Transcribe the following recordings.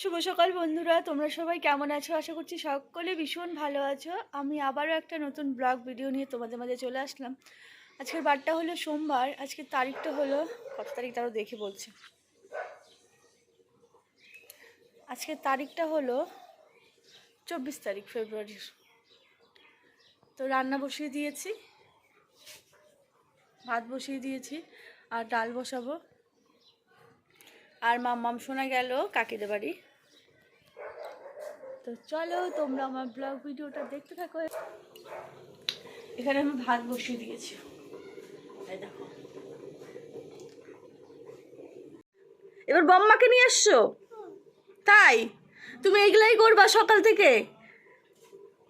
শুভ সকাল বন্ধুরা, তোমরা সবাই কেমন আছো? আশা করছি সকলে ভীষণ ভালো আছো। আমি আবারও একটা নতুন ব্লগ ভিডিও নিয়ে তোমাদের মাঝে চলে আসলাম। আজকের বারটা হলো সোমবার, আজকের তারিখটা হলো, কত তারিখ তারও দেখে বলছে। আজকের তারিখটা হলো চব্বিশ তারিখ ফেব্রুয়ারির তো রান্না বসিয়ে দিয়েছি, ভাত বসিয়ে দিয়েছি, আর ডাল বসাবো। আর মাম্মাম শোনা গেল কাকিদের বাড়ি। তো চলো, তোমরা আমার ব্লগ ভিডিওটা দেখতে থাকো। এখানে আমি ভাত বসিয়ে দিয়েছি। দেখো। এবার বম্মাকে নিয়ে আসছো? তাই? তুমি এগুলাই করবা সকাল থেকে?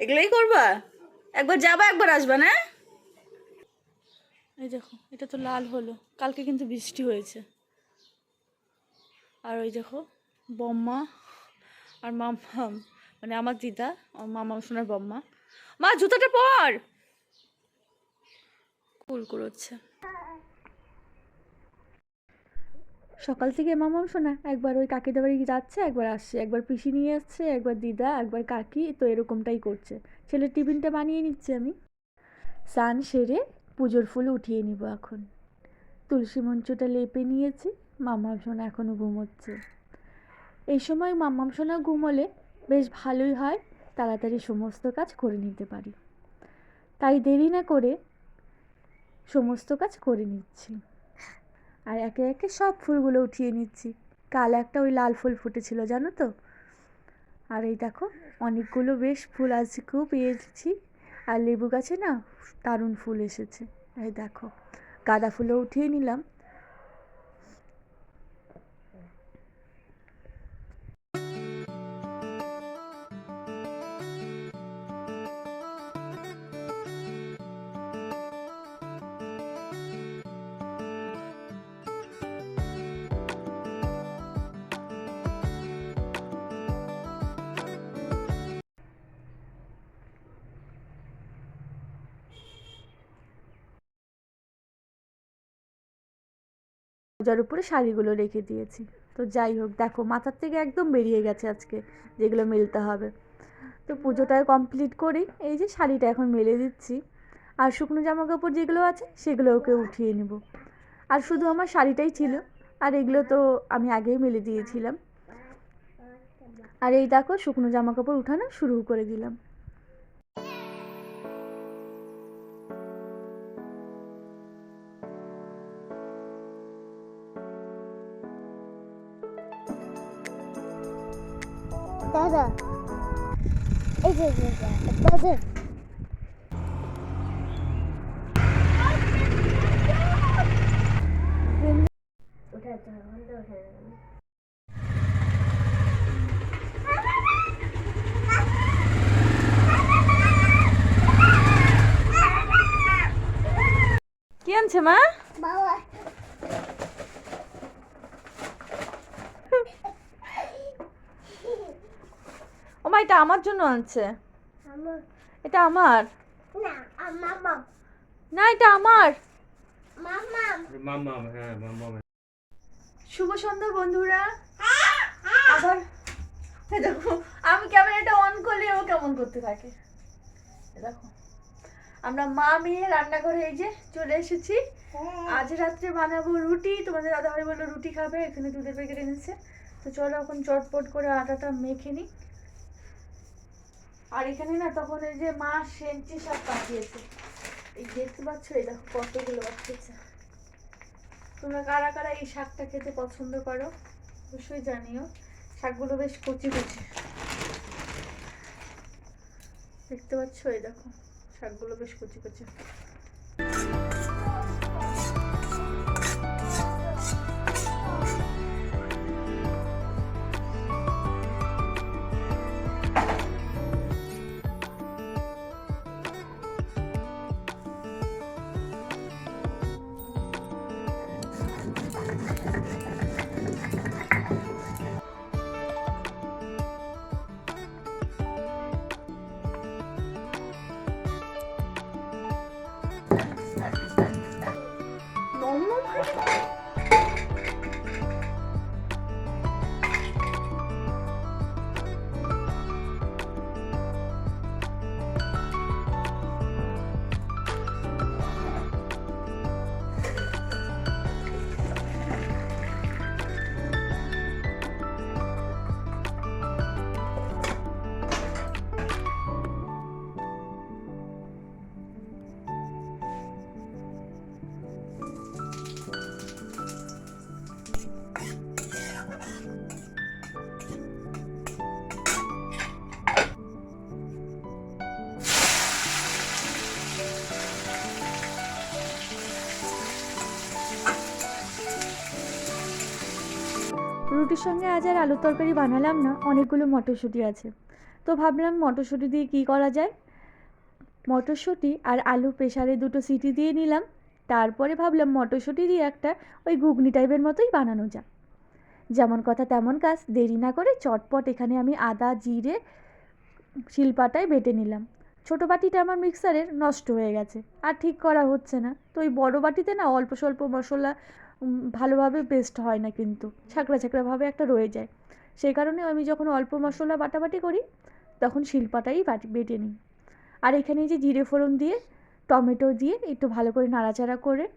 এগুলাই করবা? একবার যাবা, একবার আসবা, না? এই দেখো, এটা তো লাল হলো। কালকে কিন্তু বৃষ্টি হয়েছে। আর ওই দেখো, বম্মা আর মাম্মাম। মানে আমার দিদা মামা শোনার বম্মা। মা, জুতাটা পর! কুল হচ্ছে সকাল থেকে মামাম শোনা একবার ওই কাকিদের বাড়ি যাচ্ছে, একবার আসছে, একবার পিসি নিয়ে আসছে, একবার দিদা, একবার কাকি, তো এরকমটাই করছে। ছেলের টিফিনটা বানিয়ে নিচ্ছি আমি। স্নান সেরে পুজোর ফুল উঠিয়ে নিব এখন। তুলসী মঞ্চটা লেপে নিয়েছি মাম্মাম সোনা এখনও ঘুমোচ্ছে। এই সময় মাম্মাম সোনা ঘুমোলে বেশ ভালোই হয় তাড়াতাড়ি সমস্ত কাজ করে নিতে পারি। তাই দেরি না করে সমস্ত কাজ করে নিচ্ছি। আর একে একে সব ফুলগুলো উঠিয়ে নিচ্ছি। কাল একটা ওই লাল ফুল ফুটেছিল, জানো তো? আর এই দেখো, অনেকগুলো বেশ ফুল আজ খুব পেয়েছি। আর লেবু গাছে না দারুণ ফুল এসেছে। এই দেখো, গাঁদা ফুলও উঠিয়ে নিলাম। যার উপরে শাড়িগুলো রেখে দিয়েছি। তো যাই হোক, দেখো মাথার থেকে একদম বেরিয়ে গেছে আজকে, যেগুলো মেলতে হবে। তো পুজোটা কমপ্লিট করি, এই যে শাড়িটা এখন মেলে দিচ্ছি। আর শুকনো জামা কাপড় যেগুলো আছে সেগুলো ওকে উঠিয়ে নেব। আর শুধু আমার শাড়িটাই ছিল, আর এগুলো তো আমি আগেই মেলে দিয়েছিলাম। আর এই দেখো শুকনো জামা কাপড় উঠানো শুরু করে দিলাম। এই যে যে, যে, দাদা উঠাতে হবে বন্ধ উঠে যাবে। কি আনছে মা বাবা এটা আমার জন্য আনছে। আমার। এটা আমার। না মামা। না এটা আমার। হ্যাঁ শুভ সন্ধ্যা বন্ধুরা। আবার দেখো আমি ক্যামেরাটা অন করলে ও কেমন করতে থাকে। দেখো আমরা মা মেয়ে রান্নাঘরে এই যে চলে এসেছি। আজ রাত্রে বানাবো রুটি। তোমাদের দাদা ভাই বলল রুটি খাবে এখানে দুধের প্যাকেট এনেছে। তো চলো এখন চটপট করে আটাটা মেখে নিই। আর এখানে না তখন এই যে মা সেঞ্চি সব পাঠিয়েছে। এই দেখতে পাচ্ছ, এই দেখো কতগুলো পাঠিয়েছে। তোমরা কারা কারা এই শাকটা খেতে পছন্দ করো, অবশ্যই জানিও। শাকগুলো বেশ কচি কচি। দেখতে পাচ্ছ, এই দেখো, শাকগুলো বেশ কচি কচি। রুটির সঙ্গে আজ আর আলুর তরকারি বানালাম না, অনেকগুলো মটরশুঁটি আছে। তো ভাবলাম মটরশুঁটি দিয়ে কী করা যায়? মটরশুঁটি আর আলু প্রেসারে দুটো সিটি দিয়ে নিলাম, তারপরে ভাবলাম মটরশুঁটি দিয়ে একটা ওই ঘুগনি টাইপের মতোই বানানো যায় যেমন কথা তেমন কাজ, দেরি না করে চটপট এখানে আমি আদা, জিরে, শিলপাটায় বেটে নিলাম। ছোটো বাটিটা আমার মিক্সারের নষ্ট হয়ে গেছে, আর ঠিক করা হচ্ছে না। তো ওই বড় বাটিতে না অল্প স্বল্প মশলা ভালোভাবে পেস্ট হয় না কিন্তু। ছাঁকড়া ছাঁকড়াভাবে একটা রয়ে যায়। সেই কারণে আমি যখন অল্প মশলা বাটাবাটি করি, তখন শিলপাটাই বাটি, বেটে নিই। আর এখানে যে জিরে ফোড়ন দিয়ে, টমেটো দিয়ে একটু ভালো করে নাড়াচাড়া করে,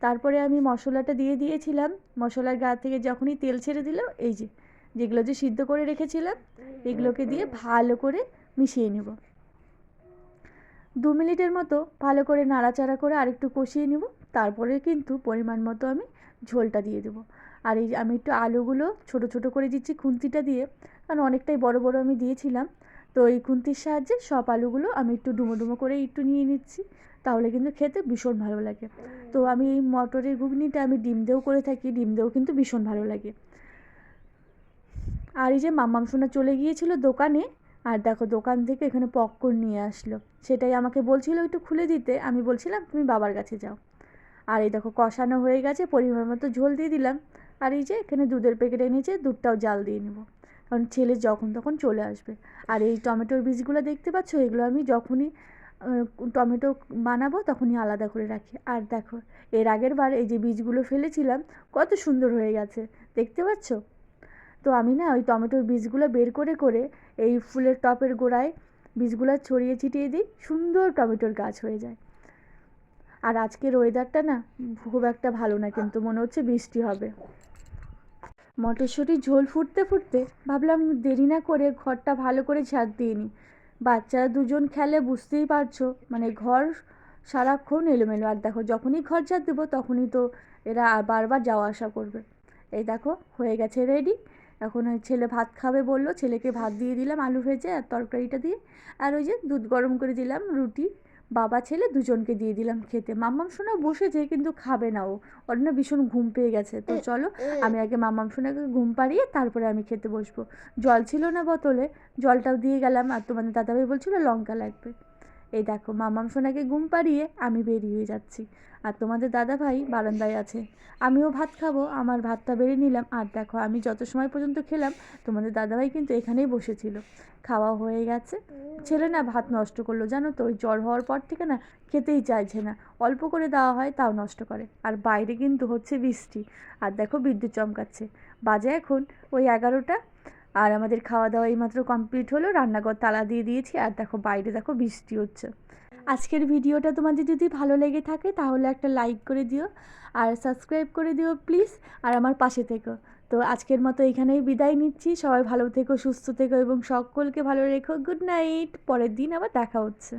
তারপরে আমি মশলাটা দিয়ে দিয়েছিলাম। মশলার গা থেকে যখনই তেল ছেড়ে দিল, এই যে, যেগুলো যে সিদ্ধ করে রেখেছিলাম, এগুলোকে দিয়ে ভালো করে মিশিয়ে নেব। দু মিনিটের মতো ভালো করে নাড়াচাড়া করে আরেকটু কষিয়ে নেব। তারপরে কিন্তু পরিমাণ মতো আমি ঝোলটা দিয়ে দেবো। আর এই আমি একটু আলুগুলো ছোট ছোট করে দিচ্ছি খুন্তিটা দিয়ে, কারণ অনেকটাই বড় বড় আমি দিয়েছিলাম। তো এই খুন্তির সাহায্যে সব আলুগুলো আমি একটু ডুমো ডুমো করে একটু নিয়ে নিচ্ছি, তাহলে কিন্তু খেতে ভীষণ ভালো লাগে। তো আমি এই মটরের ঘুগনিটা আমি ডিম দিয়েও করে থাকি, ডিম দিয়েও কিন্তু ভীষণ ভালো লাগে। আর এই যে মাম্মাম সোনা চলে গিয়েছিল দোকানে, আর দেখো দোকান থেকে এখানে পপকর্ন নিয়ে আসলো। সেটাই আমাকে বলছিল একটু খুলে দিতে, আমি বলছিলাম, তুমি বাবার কাছে যাও। আর এই দেখো কষানো হয়ে গেছে, পরিমাণ মতো ঝোল দিয়ে দিলাম। আর এই যে এখানে দুধের প্যাকেট এনেছে, দুধটাও জাল দিয়ে নেব। কারণ ছেলে যখন তখন চলে আসবে। আর এই টমেটোর বীজগুলো দেখতে পাচ্ছ? এগুলো আমি যখনই টমেটো বানাবো তখনই আলাদা করে রাখি। আর দেখো, এর আগের বার এই যে বীজগুলো ফেলেছিলাম, কত সুন্দর হয়ে গেছে। দেখতে পাচ্ছ? তো আমি না ওই টমেটোর বীজগুলো বের করে করে এই ফুলের টপের গোড়ায় বীজগুলো ছড়িয়ে ছিটিয়ে দিই, সুন্দর টমেটোর গাছ হয়ে যায়। আর আজকের ওয়েদারটা না খুব একটা ভালো না, কিন্তু মনে হচ্ছে বৃষ্টি হবে। মটরশুঁটির ঝোল ফুটতে ফুটতে ভাবলাম দেরি না করে ঘরটা ভালো করে ঝাড় দিয়ে নিই। বাচ্চারা দুজন খেলে বুঝতেই পারছ মানে ঘর সারাক্ষণ এলোমেলো। আর দেখো, যখনই ঘর ঝাড় দেবো তখনই তো এরা বারবার যাওয়া আসা করবে। এই দেখো, হয়ে গেছে রেডি এখন ওই ছেলে ভাত খাবে বলল, ছেলেকে ভাত দিয়ে দিলাম আলু ভেজে আর তরকারিটা দিয়ে। আর ওই যে দুধ গরম করে দিলাম রুটি। বাবা ছেলে দুজনকে দিয়ে দিলাম খেতে। মাম্মাম সোনা বসেছে কিন্তু খাবে না ও। ওর না ভীষণ ঘুম পেয়ে গেছে। তো চলো আমি আগে মাম্মাম সোনাকে ঘুম পাড়িয়ে তারপরে আমি খেতে বসবো। জল ছিল না বোতলে জলটাও দিয়ে গেলাম আর তোমাদের দাদাভাই বলছিল লঙ্কা লাগবে। এই দেখো, মামাম সোনাকে ঘুম পাড়িয়ে আমি বেরিয়ে যাচ্ছি। আর তোমাদের দাদা ভাই বারান্দায় আছে। আমিও ভাত খাব, আমার ভাতটা বেড়ে নিলাম। আর দেখো, আমি যত সময় পর্যন্ত খেলাম, তোমাদের দাদাভাই কিন্তু এখানেই বসেছিল। খাওয়া হয়ে গেছে। ছেলে না ভাত নষ্ট করল, জানো তো? ওই জ্বর হওয়ার পর থেকে না খেতেই চাইছে না। অল্প করে দেওয়া হয়, তাও নষ্ট করে। আর বাইরে কিন্তু হচ্ছে বৃষ্টি। আর দেখো, বিদ্যুৎ চমকাচ্ছে। বাজে এখন ওই এগারোটা। আর আমাদের খাওয়া দাওয়া এইমাত্র কমপ্লিট হলো। রান্নাঘর তালা দিয়ে দিয়েছি। আর দেখো বাইরে দেখো বৃষ্টি হচ্ছে। আজকের ভিডিওটা তোমাদের যদি ভালো লেগে থাকে তাহলে একটা লাইক করে দিও। আর সাবস্ক্রাইব করে দিও প্লিজ আর আমার পাশে থেকো। তো আজকের মতো এখানেই বিদায় নিচ্ছি। সবাই ভালো থেকো, সুস্থ থেকো এবং সকলকে ভালো রেখো। গুড নাইট পরের দিন আবার দেখা হচ্ছে।